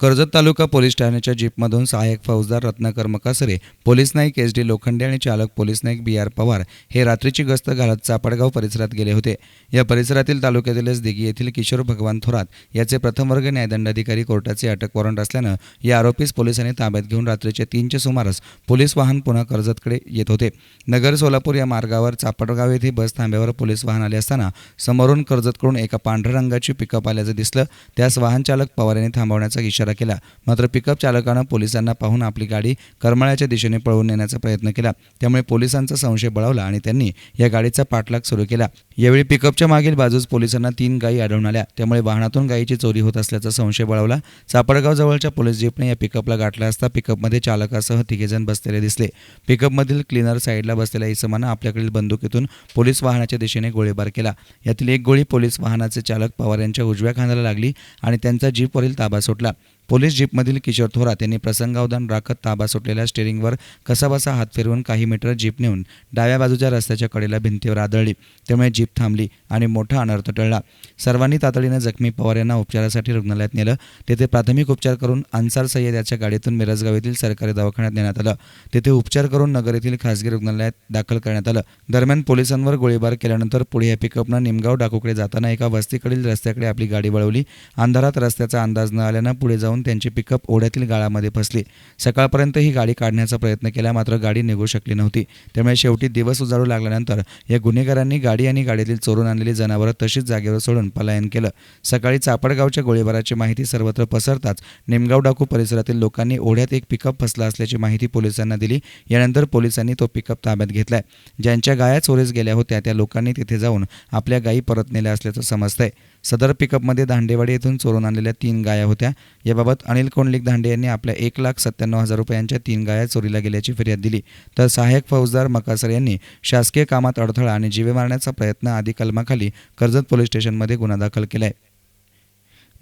कर्जत तालुका police ठाण्याच्या जीपमधून सहाय्यक फौजदार Ratnakar Makasare police Naik S D Lokhande आणि चालक police Naik B R Pawar हे रात्रीची गस्त घालत चापडगाव परिसरात गेले होते. या परिसरातील तालुक्यातीलच दिघी येथील किशोर भगवान थोरात याचे प्रथम वर्ग न्यायदंडाधिकारी कोर्टाचे अटक वॉरंट असल्यानं या आरोपीस पोलिसांनी ताब्यात घेऊन रात्रीचे तीनच्या सुमारास पोलीस वाहन पुन्हा कर्जतकडे येत होते. नगर सोलापूर या मार्गावर चापडगाव येथे बस थांब्यावर पोलीस वाहन आले असताना समोरून कर्जतकडून एका पांढऱ्या रंगाची पिकअप आल्याचं दिसलं. त्यास वाहन चालक पवार यांनी थांबवण्याचा इशारा केला. मात्र पिकअप चालकानं पोलिसांना पाहून आपली गाडी करमाळ्याच्या दिशेने पळवून नेण्याचा प्रयत्न केला. त्यामुळे पोलिसांचा संशय बळावला आणि त्यांनी या गाडीचा पाठलाग सुरू केला. यावेळी पिकअपच्या मागील बाजूस पोलिसांना तीन गायी आढळून आल्या. त्यामुळे वाहनातून गायीची चोरी होत असल्याचा संशय बळावला. चापडगाव जवळच्या पोलीस जीपने या पिकअपला गाठला असता पिकअपमध्ये चालकासह तिघेजण बसलेले दिसले. पिकअपमधील क्लिनर साईडला बसलेल्या इसमानं आपल्याकडील बंदुकीतून पोलीस वाहनाच्या दिशेने गोळीबार केला. यातील एक गोळी पोलीस वाहनाचे चालक पवार यांच्या उजव्या खांद्याला लागली आणि त्यांचा जीपवरील ताबा सुटला. पोलीस जीपमधील किशोर थोरात यांनी प्रसंगावधान राखत ताबा सुटलेल्या स्टेअरिंगवर कसाबसा हात फिरवून काही मीटर जीप नेऊन डाव्या बाजूच्या रस्त्याच्या कडेला भिंतीवर आदळली. त्यामुळे जीप थांबली आणि मोठा अनर्थ टळला. सर्वांनी तातडीनं जखमी पवार यांना उपचारासाठी रुग्णालयात नेलं. तेथे प्राथमिक उपचार करून अन्सार सय्यद याच्या गाडीतून मिरजगाव येथील सरकारी दवाखान्यात नेण्यात आलं. तेथे उपचार करून नगर येथील खासगी रुग्णालयात दाखल करण्यात आलं. दरम्यान पोलिसांवर गोळीबार केल्यानंतर पुढे या पिकअपनं निमगाव डाकूकडे जाताना एका वस्तीकडील रस्त्याकडे आपली गाडी वळवली. अंधारात रस्त्याचा अंदाज न आल्यानं पुढे जाऊन त्यांची पिकअप ओढ्यातील गाळामध्ये फसली. सकाळपर्यंत ही गाडी काढण्याचा प्रयत्न केला मात्र गाडी निघू शकली नव्हती. त्यामुळे शेवटी दिवस उजाडू लागल्यानंतर या गुन्हेगारांनी गाडी आणि गाडीतील चोरून आणलेली जनावरं तशीच जागेवर सोडून पलायन केलं. सकाळी चापडगावच्या गोळीबाराची माहिती सर्वत्र पसरताच निमगाव डाकू परिसरातील लोकांनी ओढ्यात एक पिकअप फसला असल्याची माहिती पोलिसांना दिली. यानंतर पोलिसांनी तो पिकअप ताब्यात घेतलाय. ज्यांच्या गाया चोरीस गेल्या होत्या त्या लोकांनी तिथे जाऊन आपल्या गायी परत नेल्या असल्याचं समजतंय. सदर पिकअपमध्ये दांडेवाडी येथून चोरून आणलेल्या तीन गाया होत्या. याबाबत अनिल कोंडलिक दांडे यांनी आपल्या एक लाख सत्त्याण्णव हजार रुपयांच्या तीन गाया चोरीला गेल्याची फिर्याद दिली. तर सहाय्यक फौजदार मकासर यांनी शासकीय कामात अडथळा आणि जीवे मारण्याचा प्रयत्न आदी कलमाखाली कर्जत पोलीस स्टेशनमध्ये गुन्हा दाखल केलाय.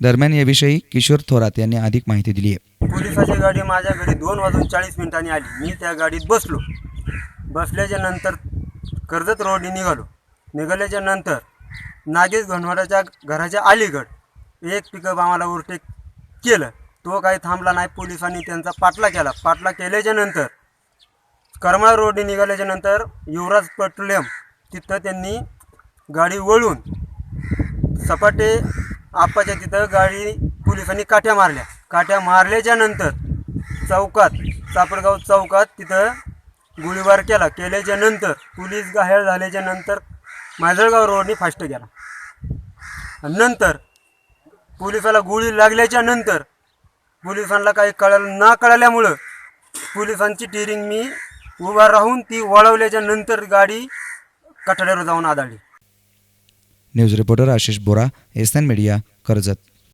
दरम्यान याविषयी किशोर थोरात यांनी अधिक माहिती दिली आहे. पोलिसाची गाडी माझ्या घरी दोन वाजून चाळीस मिनिटांनी आली. मी त्या गाडीत बसलो. बसल्याच्या नंतर कर्जत रोडने निघालो. निघाल्याच्या नंतर नागेश घनवाडाच्या घराच्या अलीगड एक पिकअप आम्हाला ओव्हरटेक केलं. तो काही थांबला नाही पोलिसांनी त्यांचा पाटला केला. पाटला केल्याच्यानंतर करमाळा रोडने निघाल्याच्या नंतर युवराज पेट्रोलियम तिथं त्यांनी गाडी वळून सपाटे आप्पाच्या तिथं गाडी पोलिसांनी काठ्या मारल्या. काठ्या मारल्याच्या नंतर चौकात चापडगाव चौकात तिथं गोळीबार केला. केल्याच्यानंतर पोलीस घायल झाल्याच्यानंतर माजळगाव रोडने फास्ट गेला नंतर पोलिसाला गोळी लागल्याच्या नंतर पोलिसांना काही कळलं ना कळल्यामुळं पोलिसांची टिरिंग मी उभा राहून ती वळवल्याच्या नंतर गाडी कठड्यावर जाऊन आदळली. News reporter Ashish Bora S N media Karjat.